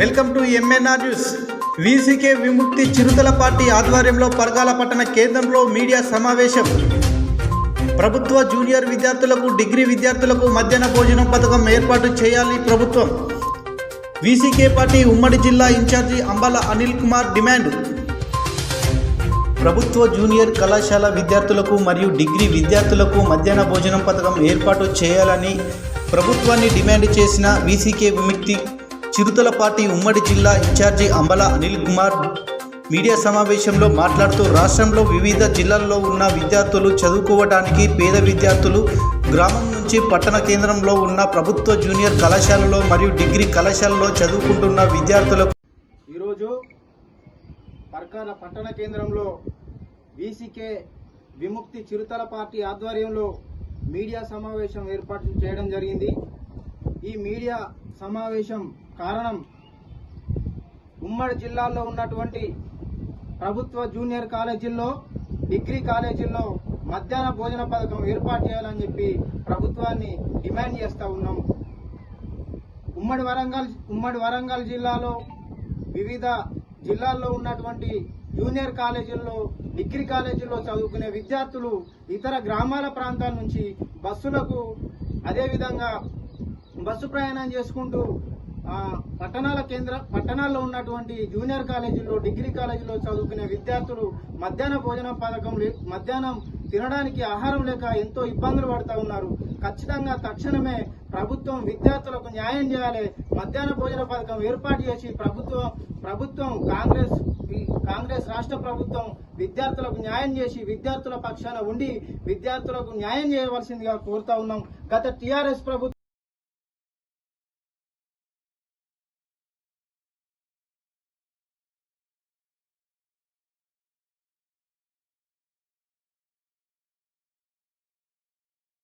Welcome to MNR news VCK విముక్తి చిరుతల party ఆధ్వర్యంలో పరగాల పట్టణ కేంద్రంలో మీడియా సమావేశం. ప్రభుత్వ జూనియర్ విద్యార్థులకు డిగ్రీ విద్యార్థులకు మధ్యాహ్న భోజనం పథకం ఏర్పాటు చేయాలి ప్రభుత్వం. వీసీకే పార్టీ ఉమ్మడి జిల్లా ఇన్ఛార్జి అంబల అనిల్ కుమార్ డిమాండ్. ప్రభుత్వ జూనియర్ కళాశాల విద్యార్థులకు మరియు డిగ్రీ విద్యార్థులకు మధ్యాహ్న భోజనం పథకం ఏర్పాటు చేయాలని ప్రభుత్వాన్ని డిమాండ్ చేసిన వీసీకే విముక్తి చిరుతల పార్టీ ఉమ్మడి జిల్లా ఇన్ఛార్జి అంబల అనిల్ కుమార్. మీడియా సమావేశంలో మాట్లాడుతూ రాష్ట్రంలో వివిధ జిల్లాల్లో ఉన్న విద్యార్థులు చదువుకోవడానికి పేద విద్యార్థులు గ్రామం నుంచి పట్టణ కేంద్రంలో ఉన్న ప్రభుత్వ జూనియర్ కళాశాలలో మరియు డిగ్రీ కళాశాలలో చదువుకుంటున్న విద్యార్థులకు ఈరోజు పర్కాల పట్టణ కేంద్రంలో బీసీకే విముక్తి చిరుతల పార్టీ ఆధ్వర్యంలో మీడియా సమావేశం ఏర్పాటు చేయడం జరిగింది. ఈ మీడియా సమావేశం కారణం ఉమ్మడి జిల్లాల్లో ఉన్నటువంటి ప్రభుత్వ జూనియర్ కాలేజీల్లో డిగ్రీ కాలేజీల్లో మధ్యాహ్న భోజన పథకం ఏర్పాటు చేయాలని చెప్పి ప్రభుత్వాన్ని డిమాండ్ చేస్తూ ఉన్నాం. ఉమ్మడి వరంగల్ ఉమ్మడి వరంగల్ జిల్లాలో వివిధ జిల్లాల్లో ఉన్నటువంటి జూనియర్ కాలేజీల్లో డిగ్రీ కాలేజీల్లో చదువుకునే విద్యార్థులు ఇతర గ్రామాల ప్రాంతాల నుంచి బస్సులకు అదేవిధంగా బస్సు ప్రయాణం చేసుకుంటూ పట్టణాల కేంద్ర పట్టణాల్లో ఉన్నటువంటి జూనియర్ కాలేజీల్లో డిగ్రీ కాలేజీలో చదువుకునే విద్యార్థులు మధ్యాహ్న భోజన పథకం మధ్యాహ్నం తినడానికి ఆహారం లేక ఎంతో ఇబ్బందులు పడుతూ ఉన్నారు. ఖచ్చితంగా తక్షణమే ప్రభుత్వం విద్యార్థులకు న్యాయం చేయాలి. మధ్యాహ్న భోజన పథకం ఏర్పాటు చేసి ప్రభుత్వం ప్రభుత్వం కాంగ్రెస్ కాంగ్రెస్ రాష్ట్ర ప్రభుత్వం విద్యార్థులకు న్యాయం చేసి విద్యార్థుల పక్షాన ఉండి విద్యార్థులకు న్యాయం చేయవలసిందిగా కోరుతా ఉన్నాం. గత టీఆర్ఎస్ ప్రభుత్వం